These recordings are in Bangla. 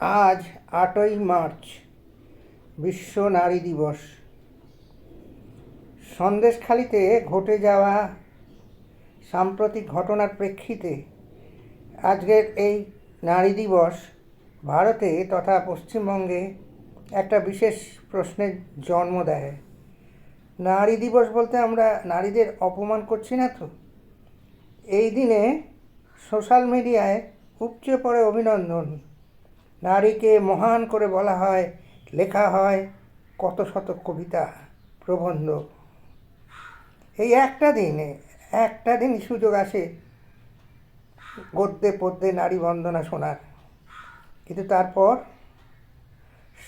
আজ আটই মার্চ, বিশ্ব নারী দিবস। সন্দেশখালিতে ঘটে যাওয়া সাম্প্রতিক ঘটনার প্রেক্ষিতে আজকের এই নারী দিবস ভারতে তথা পশ্চিমবঙ্গে একটা বিশেষ প্রশ্নের জন্ম দেয়। নারী দিবস বলতে আমরা নারীদের অপমান করছি না তো? এই দিনে সোশ্যাল মিডিয়ায় উপচে পড়ে অভিনন্দন। নারীকে মহান করে বলা হয়, লেখা হয় কত শত কবিতা প্রবন্ধ। এই একটা দিনে, একটা দিন সুযোগ আসে গদ্যে পদ্যে নারী বন্দনা শোনার। কিন্তু তারপর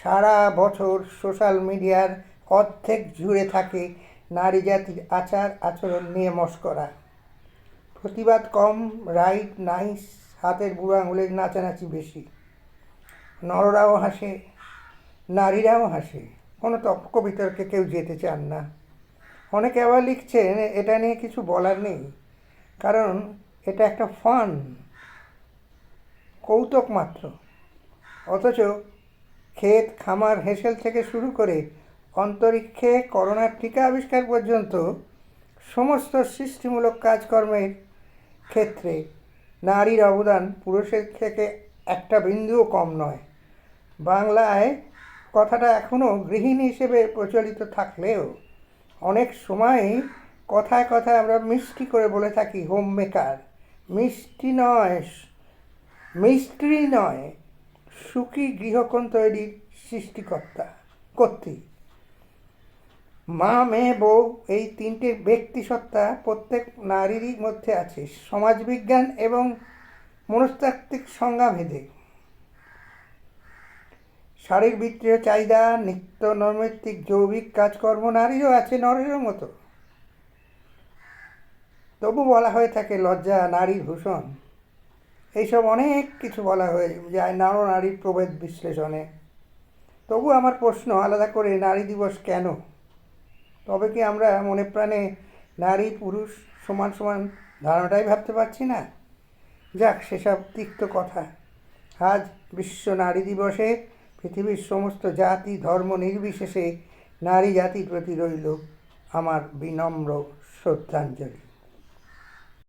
সারা বছর সোশ্যাল মিডিয়ার অর্ধেক জুড়ে থাকে নারী জাতির আচার, আচরণ নিয়ে মস্করা প্রতিবাদ কম, রাইট নাইস, হাতের বুড়ো আঙুলের নাচানাচি বেশি। নররাও হাসে, নারীরাও হাসে। কোনো তর্ক বিতর্কে কেউ যেতে চান না। অনেকে আবার লিখছেন, এটা নিয়ে কিছু বলার নেই। কারণ এটা একটা ফান, কৌতুক মাত্র। অথচ ক্ষেত, খামার, হেসেল থেকে শুরু করে অন্তরিক্ষে করোনার টিকা আবিষ্কার পর্যন্ত সমস্ত সৃষ্টিমূলক কাজকর্মের ক্ষেত্রে নারীর অবদান পুরুষের থেকে একটা বিন্দুও কম নয়। বাংলায় কথাটা এখনও গৃহিণী হিসেবে প্রচলিত থাকলেও অনেক সময়ই কথায় কথায় আমরা মিষ্টি করে বলে থাকি হোম মেকার মিষ্টি নয়, মিস্ত্রি নয়, সুখী গৃহকোণ তৈরির সৃষ্টিকর্তা, কর্তৃ। মা, মেয়ে, বউ, এই তিনটে ব্যক্তিসত্তা প্রত্যেক নারীরই মধ্যে আছে। সমাজবিজ্ঞান এবং মনস্তাত্ত্বিক সংজ্ঞাভেদে শারীরবৃত্তীয় চাহিদা, নিত্য নৈমিত্তিক জৈবিক কাজকর্ম নারীও আছে নরেরও মতো। তবু বলা হয়ে থাকে লজ্জা নারীর ভূষণ। এইসব অনেক কিছু বলা হয়ে যায় নারো নারীর প্রভেদ বিশ্লেষণে। তবু আমার প্রশ্ন আলাদা করে, নারী দিবস কেন? তবে কি আমরা মনে প্রাণে নারী পুরুষ সমান সমান ধারণাটাই ভাবতে পারছি না? যাক, সেসব তিক্ত কথা। আজ বিশ্ব নারী দিবসে পৃথিবীর সমস্ত জাতি, ধর্ম নির্বিশেষে নারী জাতির প্রতি রইল আমার বিনম্র শ্রদ্ধাঞ্জলি।